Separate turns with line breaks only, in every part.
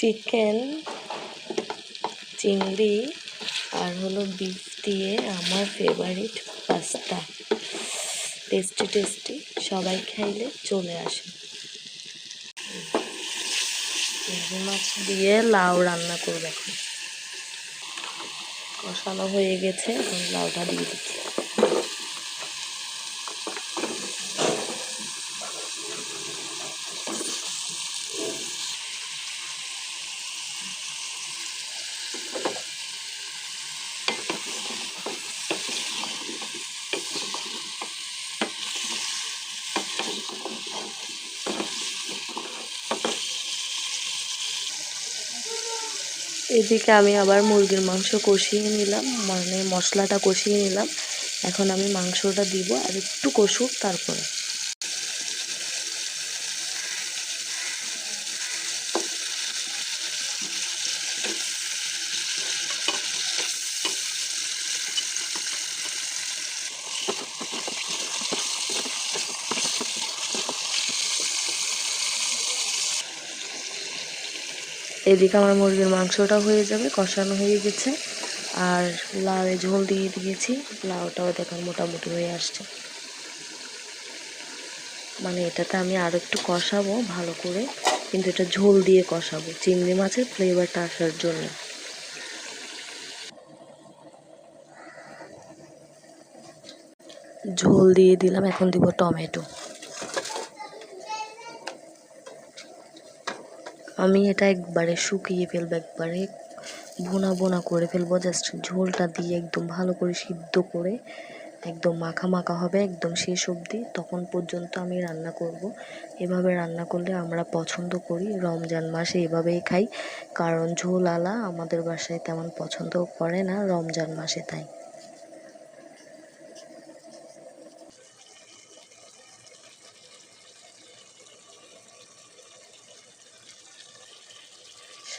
Chicken চিংড়ি আর হলো beef দিয়ে আমার ফেভারিট পাস্তা টেস্টি টেস্টি সবাই খাইলে চলে আসে। মাছ দিয়ে লাউ রান্না করবে এখন। কষানো হয়ে গেছে, এখন লাউটা দিয়ে দিচ্ছি। এদিকে আমি আবার মুরগির মাংস কষিয়ে নিলাম মানে মশলাটা কষিয়ে নিলাম। এখন আমি মাংসটা দিব আর একটু কষুক তারপরে। এদিকে আমার মুরগির মাংসটা হয়ে যাবে, কষানো হয়ে গেছে। আর লাউয়ে ঝোল দিয়ে দিয়েছি, লাউটাও দেখুন মোটামুটি হয়ে আসছে। মানে এটাতে আমি আরও একটু কষাবো ভালো করে, কিন্তু এটা ঝোল দিয়ে কষাবো, চিংড়ি মাছের ফ্লেভারটা আসার জন্য। ঝোল দিয়ে দিলাম, এখন দিব টমেটো। আমি এটা একবারে শুকিয়ে ফেলব, একবারে বোনা বোনা করে ফেলব জাস্ট ঝোলটা দিয়ে একদম ভালো করে সিদ্ধ করে একদম মাখা মাখা হবে, একদম শেষ অবধি। তখন পর্যন্ত আমি রান্না করব। এভাবে রান্না করলে আমরা পছন্দ করি, রমজান মাসে এভাবেই খাই। কারণ ঝোল আলা আমাদের বাসায় তেমন পছন্দ করে না রমজান মাসে তাই।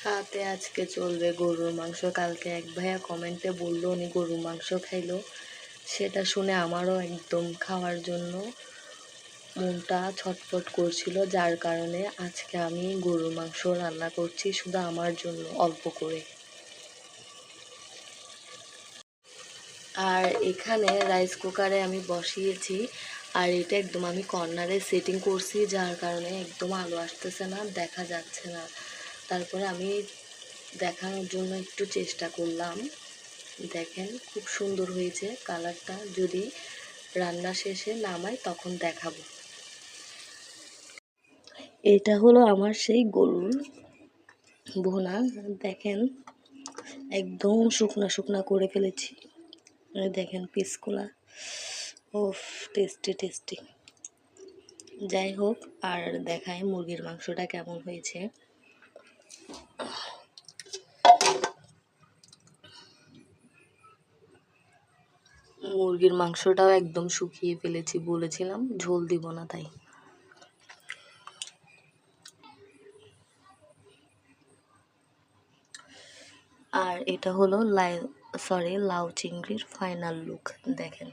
সাথে আজকে চলবে গরুর মাংস। কালকে এক ভাইয়া কমেন্টে বলল, উনি গরুর মাংস খাইলো। সেটা শুনে আমারও একদম খাওয়ার জন্য মনটা ছটফট করছিল, যার কারণে আজকে আমি গরুর মাংস রান্না করছি শুধু আমার জন্য, অল্প করে। আর এখানে রাইস কুকারে আমি বসিয়েছি, আর এটা একদম আমি কর্নারে সেটিং করছি, যার কারণে একদম আলো আসতেছে না, দেখা যাচ্ছে না। তারপরে আমি দেখানোর জন্য একটু চেষ্টা করলাম। দেখেন, খুব সুন্দর হয়েছে কালারটা। যদি রান্না শেষে নামাই, তখন দেখাবো। এটা হলো আমার সেই গরুর ভোনা। দেখেন, একদম শুকনা শুকনা করে ফেলেছি। দেখেন পিসগুলা। ওফ টেস্টি টেস্টি যাই হোক, আর দেখায় মুরগির মাংসটা কেমন হয়েছে। মুরগির মাংসটাও একদম শুকিয়ে ফেলেছি, বলেছিলাম ঝোল দিব না তাই। আর এটা হলো লাই সরি লাউ চিংড়ির ফাইনাল লুক দেখেন।